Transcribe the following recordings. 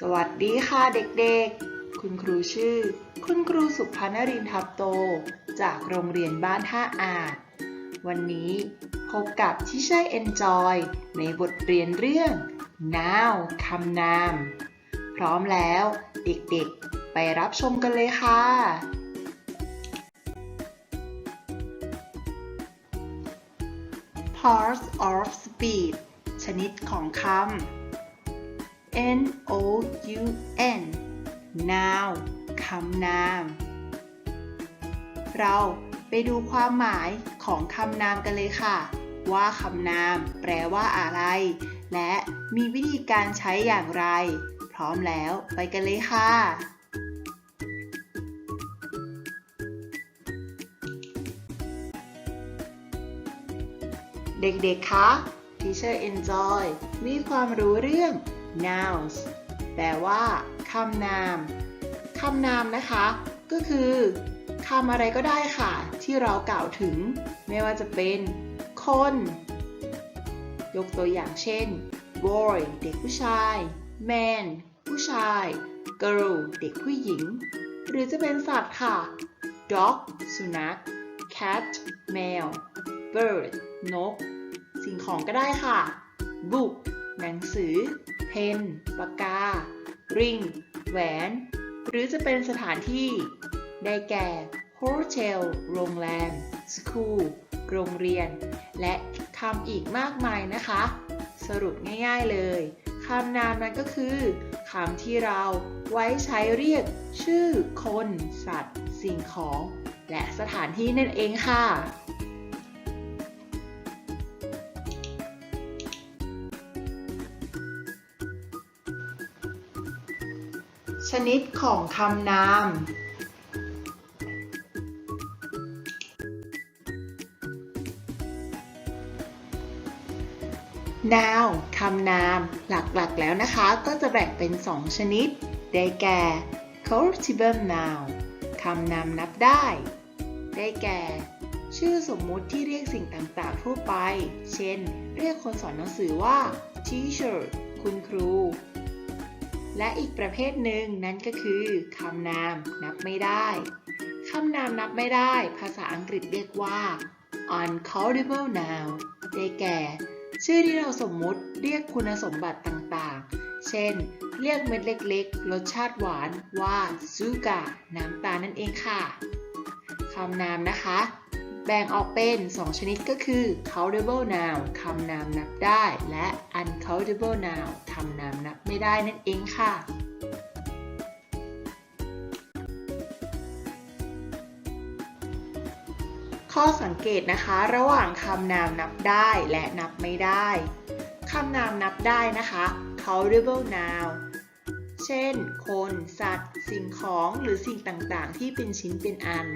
สวัสดีค่ะเด็กๆ คุณครูชื่อ คุณครูสุภนรินทร์ทับโต จากโรงเรียนบ้านท่าอาจ วันนี้พบกับที่ใช่ Enjoy ในบทเรียนเรื่อง Now คำนาม พร้อมแล้วเด็กๆ ไปรับชมกันเลยค่ะ Parts of speech ชนิดของคำ N O U N noun คำนาม เราไปดูความหมายของคำนามกันเลยค่ะ ว่าคำนามแปลว่าอะไร และมีวิธีการใช้อย่างไร พร้อมแล้วไปกันเลยค่ะ เด็กๆ คะ Teacher Enjoy มีความรู้เรื่อง nouns แปลว่าคำนาม คำนามนะคะ ก็คือคำอะไรก็ได้ค่ะ ที่เรากล่าวถึง ไม่ว่าจะเป็น คน ยกตัวอย่างเช่น boy เด็กผู้ชาย man ผู้ชาย girl เด็กผู้หญิง หรือจะเป็นสัตว์ค่ะ dog สุนัข cat แมว bird นก สิ่งของก็ได้ค่ะ book หนังสือ pen ปากกา ring แหวน หรือจะเป็นสถานที่ ได้แก่ hotel โรงแรม school โรงเรียน และคำอีกมากมายนะคะ สรุปง่ายๆเลยคำนามนั้นก็คือคำที่เราไว้ใช้เรียกชื่อคน สัตว์ สิ่งของ และสถานที่นั่นเองค่ะ ชนิดของคำนาม Noun คำนามหลักๆแล้วนะคะ ก็จะแบ่งเป็น 2 ชนิด ได้แก่ Countable Noun คำนามนับได้ ได้แก่ ชื่อสมมุติที่เรียกสิ่งต่าง ๆ ทั่วไป เช่น เรียกคนสอนหนังสือว่า teacher คุณครู และอีกประเภทหนึ่งนั่นก็คือคำนามนับไม่ได้คำนามนับไม่ได้ ภาษาอังกฤษเรียกว่า uncountable noun ได้แก่ ชื่อที่เราสมมุติเรียกคุณสมบัติต่างๆ เช่น เรียกเม็ดเล็กๆ รสชาติหวานว่าซูกะน้ำตาลนั่นเองค่ะ คำนามนะคะ แบ่งออกเป็น 2 ชนิดก็คือ countable noun คำนามนับได้ และ uncountable noun คำนามนับไม่ได้นั่นเองค่ะข้อสังเกตนะคะระหว่างคำนามนับได้และนับไม่ได้ คำนามนับได้นะคะ countable noun เช่น คน สัตว์ สิ่งของหรือสิ่งต่างๆ ที่เป็นชิ้นเป็นอัน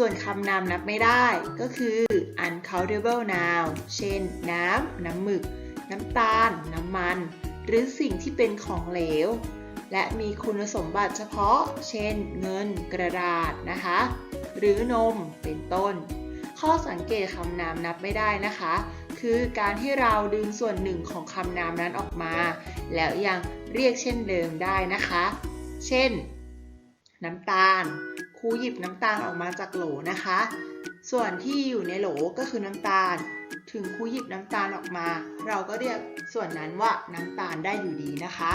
ส่วนคำนามนับไม่ได้ก็คือ uncountable noun เช่น น้ำ น้ำหมึก น้ำตาล น้ำมัน หรือสิ่งที่เป็นของเหลว และมีคุณสมบัติเฉพาะ เช่น เงิน กระดาษนะคะ หรือนม เป็นต้น ข้อสังเกตคำนามนับไม่ได้นะคะ คือการที่เราดึงส่วนหนึ่งของคำนามนั้นออกมา แล้วยังเรียกเช่นเดิมได้นะคะ เช่น น้ำตาล ครูหยิบน้ำตาลออกมาจากโหลนะคะ ส่วนที่อยู่ในโหลก็คือน้ำตาล ถึงครูหยิบน้ำตาลออกมา เราก็เรียกส่วนนั้นว่าน้ำตาลได้อยู่ดีนะคะ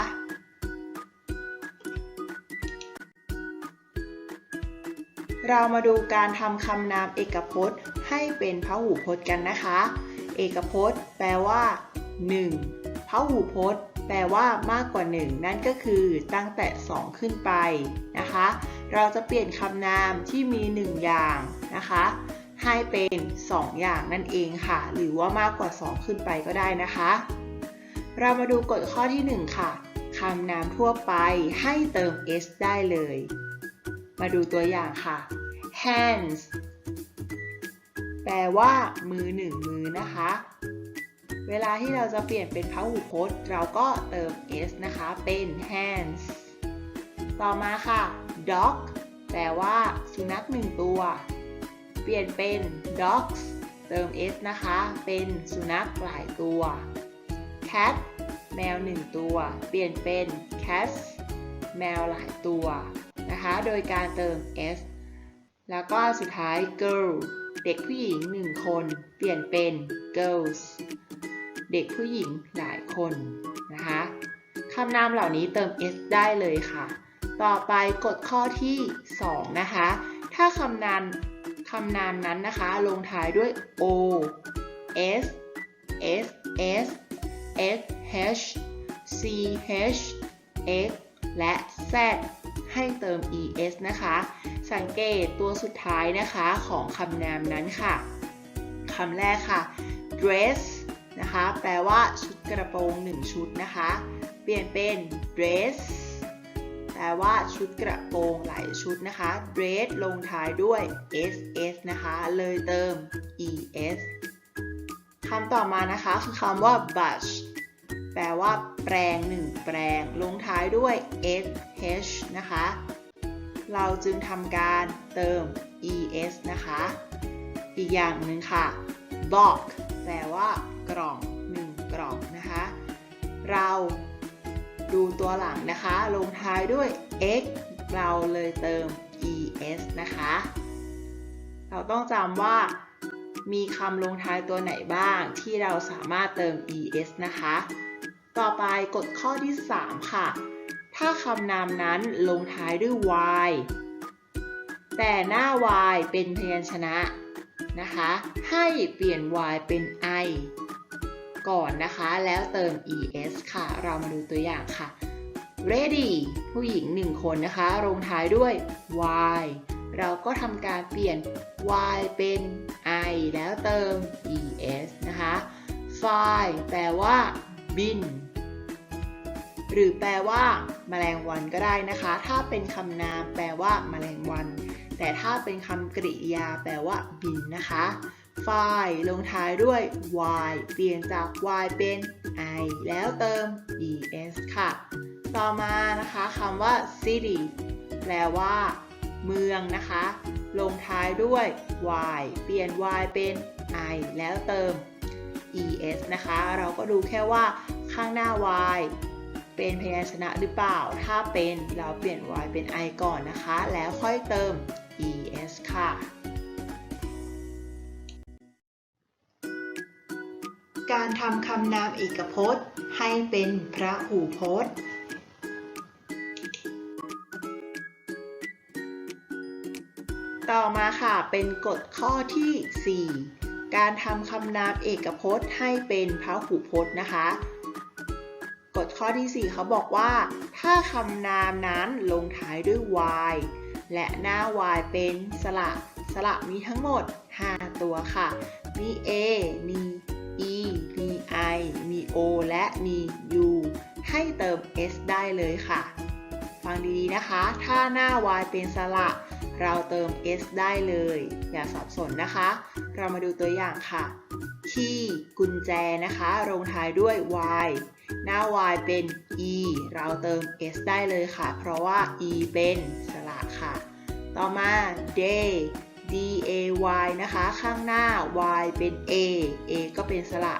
เรามาดูการทำคำนามเอกพจน์ให้เป็นพหูพจน์กันนะคะ เอกพจน์ แปลว่า 1. พหูพจน์ แปลว่ามากกว่า 1 นั่นก็คือตั้งแต่ 2 ขึ้นไปนะคะ เราจะเปลี่ยนคำนามที่มี 1 อย่างนะคะ ให้เป็น 2 อย่างนั่นเองค่ะ หรือว่ามากกว่า 2 ขึ้นไปก็ได้นะคะ เรามาดูกฎข้อที่ 1 ค่ะคำนามทั่วไปให้เติม s ได้เลย มาดูตัวอย่างค่ะ hands แปลว่า มือหนึ่งมือนะคะ เวลาที่เราจะเปลี่ยนเป็นพหูพจน์ เราก็เติม s นะคะ เป็น hands ต่อมาค่ะ dog แปลว่าสุนัขหนึ่งตัว เปลี่ยนเป็น dogs เติม s นะคะ เป็นสุนัขหลายตัว cat แมวหนึ่งตัว เปลี่ยนเป็น cats แมวหลายตัวนะคะ โดยการเติม s แล้วก็สุดท้าย girl เด็กผู้หญิงหนึ่งคน เปลี่ยนเป็น girls เด็กผู้หญิงหลายคนนะคะคำนามเหล่านี้เติม s ได้เลยค่ะ ต่อไปกฎข้อที่ 2 นะคะ ถ้าคำนามคำนามนั้นนะคะ ลงท้ายด้วย o s s s s h c h x และ z ให้เติม es นะคะ สังเกตตัวสุดท้ายนะคะของคำนามนั้นค่ะคำแรกค่ะ dress นะคะ แปลว่าชุดกระโปรงหนึ่งชุดนะคะ เปลี่ยนเป็น dress ลว่าชุดกระโปรงหลายชุดนะคะ dress ลงท้ายด้วย ss นะคะ เลยเติม es คำต่อมานะคะคือคำว่า brush แปลว่า แปรงหนึ่งแปรงลงท้ายด้วย sh นะคะ เราจึงทำการเติม es นะคะ อีกอย่างหนึ่งค่ะ box แปลว่ากล่องหนึ่งกล่องนะคะ เรา ดูตัวหลังนะคะ ลงท้ายด้วย x เราเลยเติม es นะคะ เราต้องจำว่ามีคำลงท้ายตัวไหนบ้างที่เราสามารถเติม es นะคะ ต่อไปกฎข้อที่ 3 ค่ะ ถ้าคำนามนั้นลงท้ายด้วย y แต่หน้า y เป็นพยัญชนะนะคะ ให้เปลี่ยน y เป็น i ก่อนนะคะ แล้วเติม es ค่ะ เรามาดูตัวอย่างค่ะ ready ผู้หญิงหนึ่งคนนะคะลงท้ายด้วย y เราก็ทำการเปลี่ยน y เป็น i แล้วเติม es นะคะ fly แปลว่าบิน หรือแปลว่าแมลงวันก็ได้นะคะ ถ้าเป็นคำนามแปลว่าแมลงวัน แต่ถ้าเป็นคำกริยาแปลว่าบินนะคะ fly ลงท้ายด้วย y เปลี่ยนจาก y เป็น i แล้วเติม es ค่ะ ต่อมานะคะคำว่า city แปลว่า เมืองนะคะ ลงท้ายด้วย y เปลี่ยน y เป็น i แล้วเติม es นะคะ เราก็ดูแค่ว่าข้างหน้า y เป็นพยัญชนะหรือเปล่า ถ้าเป็นเราเปลี่ยน y เป็น i ก่อนนะคะ แล้วค่อยเติม es ค่ะ การทำคำนามเอกพจน์ ให้เป็นพระหูพจน์ ต่อมาค่ะเป็นกฎข้อที่ 4 การทำคำนามเอกพจน์ให้เป็นพระหูพจน์นะคะกฎข้อที่ 4 เขาบอกว่า ถ้าคำนามนั้นลงท้ายด้วย y และหน้า y เป็นสระสระมีทั้งหมด 5 ตัวค่ะ มี a มี e มี i มี o และมี u ให้เติม s ได้เลยค่ะ ฟังดีๆนะคะ ถ้าหน้า y เป็นสระ เราเติม s ได้เลย อย่าสับสนนะคะ เรามาดูตัวอย่างค่ะที่กุญแจนะคะลงท้ายด้วย y หน้า y เป็น e เราเติม s ได้เลยค่ะ เพราะว่า e เป็นสระค่ะ ต่อมา day a y นะคะ ข้างหน้า y เป็น a a ก็เป็นสระ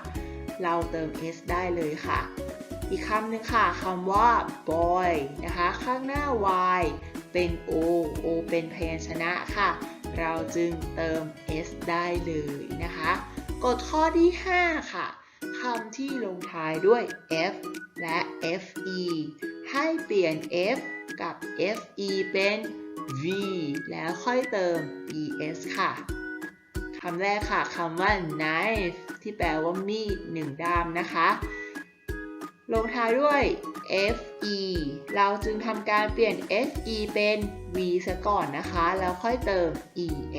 เราเติม s ได้เลยค่ะ อีกคำหนึ่งค่ะคำว่า boy นะคะ ข้างหน้า y เป็น o o เป็นพยัญชนะค่ะ เราจึงเติม s ได้เลยนะคะ กฎข้อที่ 5 ค่ะคำที่ลงท้ายด้วย f และ fe ให้เปลี่ยน f กับ fe เป็น v แล้วค่อยเติม es ค่ะคำแรกค่ะคำว่า knife ที่แปลว่ามีดหนึ่งด้ามนะคะลงท้ายด้วย fe เราจึงทำการเปลี่ยน fe เป็น v ซะก่อนนะคะ แล้วค่อยเติม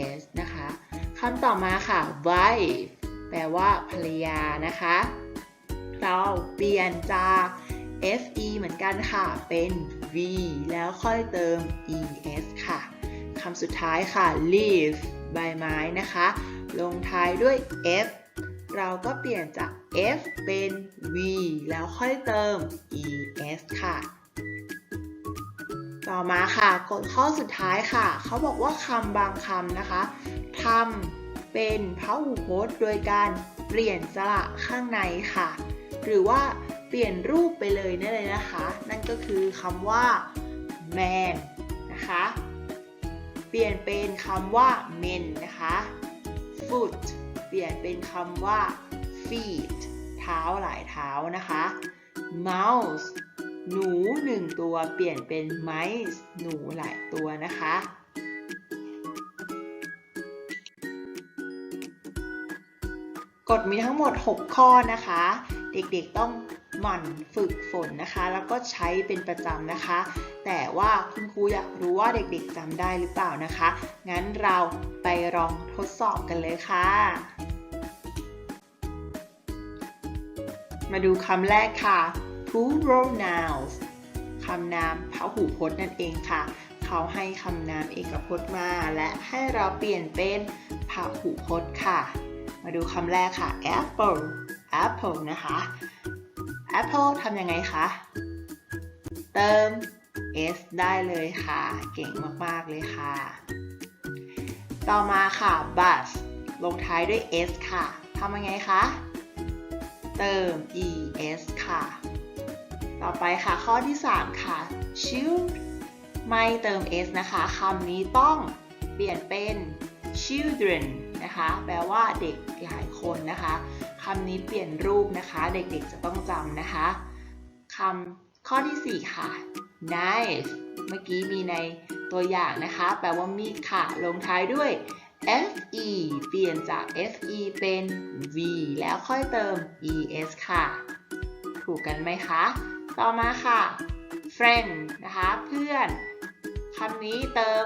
es นะคะคำต่อมาค่ะ wife แปลว่าภรรยานะคะ เราเปลี่ยนจาก fe เหมือนกันค่ะ เป็น v แล้วค่อยเติม es ค่ะ คำสุดท้ายค่ะ leaf ใบไม้นะคะ ลงท้ายด้วย f เราก็เปลี่ยนจาก f เป็น v แล้วค่อยเติม es ค่ะ ต่อมาค่ะ กฎข้อสุดท้ายค่ะ เขาบอกว่าคำบางคำนะคะทำเป็นพหูพจน์โดยการเปลี่ยนสระข้างในค่ะ หรือว่า ปปลี่ยนรูปไปเลยนั่นเลยนะคะ นั่นก็คือคำว่า man นะคะ เปลี่ยนเป็นคำว่า men นะคะ foot เปลี่ยนเป็นคำว่า feet เท้าหลายเท้านะคะ mouse หนูหนึ่งตัวเปลี่ยนเป็น mice หนูหลายตัวนะคะกฎมีทั้งหมด 6 ข้อนะคะ เด็กๆต้อง หมั่นฝึกฝนนะคะ แล้วก็ใช้เป็นประจำนะคะ แต่ว่าคุณครูอยากรู้ว่าเด็กๆจำได้หรือเปล่านะคะ งั้นเราไปลองทดสอบกันเลยค่ะ มาดูคำแรกค่ะ plural nouns คำนามพหูพจน์นั่นเองค่ะ เขาให้คำนามเอกพจน์มา และให้เราเปลี่ยนเป็นพหูพจน์ค่ะ มาดูคำแรกค่ะ apple apple นะคะ apple ทำยังไงคะ เติม s ได้เลยค่ะ เก่งมาก ๆ เลยค่ะ ต่อมาค่ะ bus ลงท้ายด้วย s ค่ะทำยังไงคะ เติม es ค่ะ ต่อไปค่ะข้อที่ 3 ค่ะ shield ไม่เติม s นะคะคำนี้ต้องเปลี่ยนเป็น children นะคะ แปลว่าเด็กหลายคนนะคะ คำนี้เปลี่ยนรูปนะคะ เด็กๆจะต้องจำนะคะคำข้อที่ 4 ค่ะ knife เมื่อกี้มีในตัวอย่างนะคะ แปลว่ามีดค่ะ ลงท้ายด้วย fe เปลี่ยนจาก fe เป็น v แล้วค่อยเติม es ค่ะ ถูกกันไหมคะ ต่อมาค่ะ friend นะคะ เพื่อนคำนี้เติม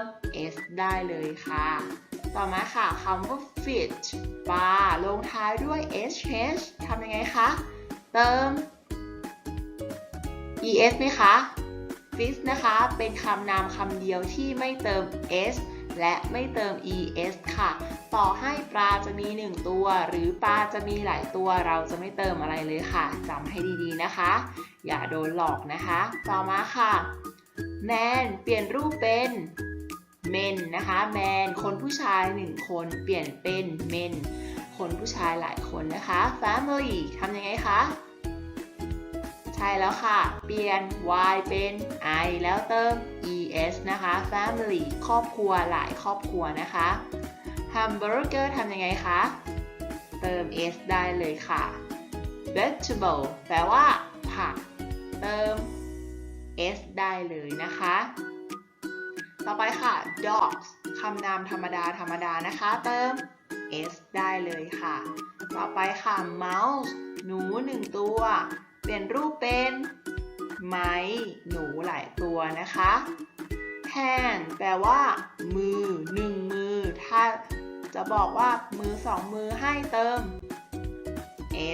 s ได้เลยค่ะ ต่อมาค่ะคำว่า fish ปลาลงท้ายด้วย sh ทำยังไงคะ เติม es ไหมคะ fish นะคะ เป็นคำนามคำเดียวที่ไม่เติม s และไม่เติม es ค่ะ ต่อให้ปลาจะมี 1 ตัว หรือปลาจะมีหลายตัวเราจะไม่เติมอะไรเลยค่ะจำให้ดีๆนะคะ อย่าโดนหลอกนะคะ ต่อมาค่ะ man เปลี่ยนรูปเป็น men นะคะ man คนผู้ชาย 1 คนเปลี่ยนเป็น men คนผู้ชายหลายคนนะคะ family ทำยังไงคะ ใช่แล้วค่ะ เปลี่ยน y เป็น i แล้วเติม es นะคะ family ครอบครัวหลายครอบครัวนะคะ hamburger ทำยังไงคะ เติม s ได้เลยค่ะ vegetable แปลว่าผัก เติม s ได้เลยนะคะ ต่อไปค่ะ dogs คำนามธรรมดาธรรมดานะคะ เติม s ได้เลยค่ะ ต่อไปค่ะ mouse หนูหนึ่งตัว เปลี่ยนรูปเป็นไม้หนูหลายตัวนะคะ hand แปลว่า มือหนึ่งมือ ถ้าจะบอกว่ามือสองมือให้เติม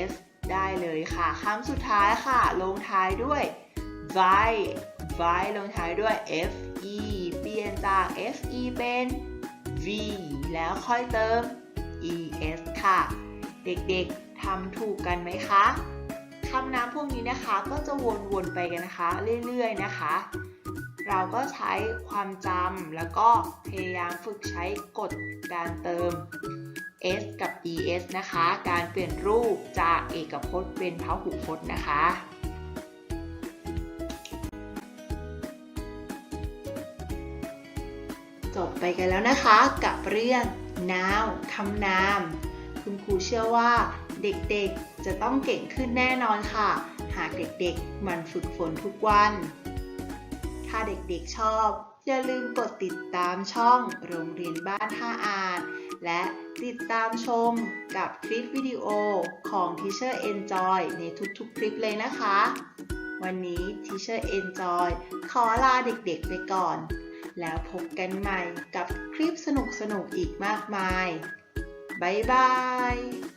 s ได้เลยค่ะคำสุดท้ายค่ะ ลงท้ายด้วย vi vi ลงท้ายด้วย fe จาก fe เป็น v แล้วค่อยเติม es ค่ะ เด็กๆทำถูกกันไหมคะคำนามพวกนี้นะคะก็จะวนๆไปกันนะคะ เรื่อยๆนะคะ เราก็ใช้ความจำแล้วก็พยายามฝึกใช้กฎการเติม s กับ es นะคะ การเปลี่ยนรูปจากเอกพจน์เป็นพหุพจน์นะคะ ไปกันแล้วนะคะ กับเรื่อง noun คำนาม คุณครูเชื่อว่าเด็กๆจะต้องเก่งขึ้นแน่นอนค่ะ หากเด็กๆมันฝึกฝนทุกวัน ถ้าเด็กๆชอบ อย่าลืมกดติดตามช่องโรงเรียนบ้านท่าอ่านและติดตามชมกับคลิปวิดีโอของ Teacher Enjoy ในทุกๆ คลิปเลยนะคะ วันนี้ Teacher Enjoy ขอลาเด็กๆไปก่อน แล้วพบกันใหม่กับคลิปสนุกๆอีกมากมาย บ๊ายบาย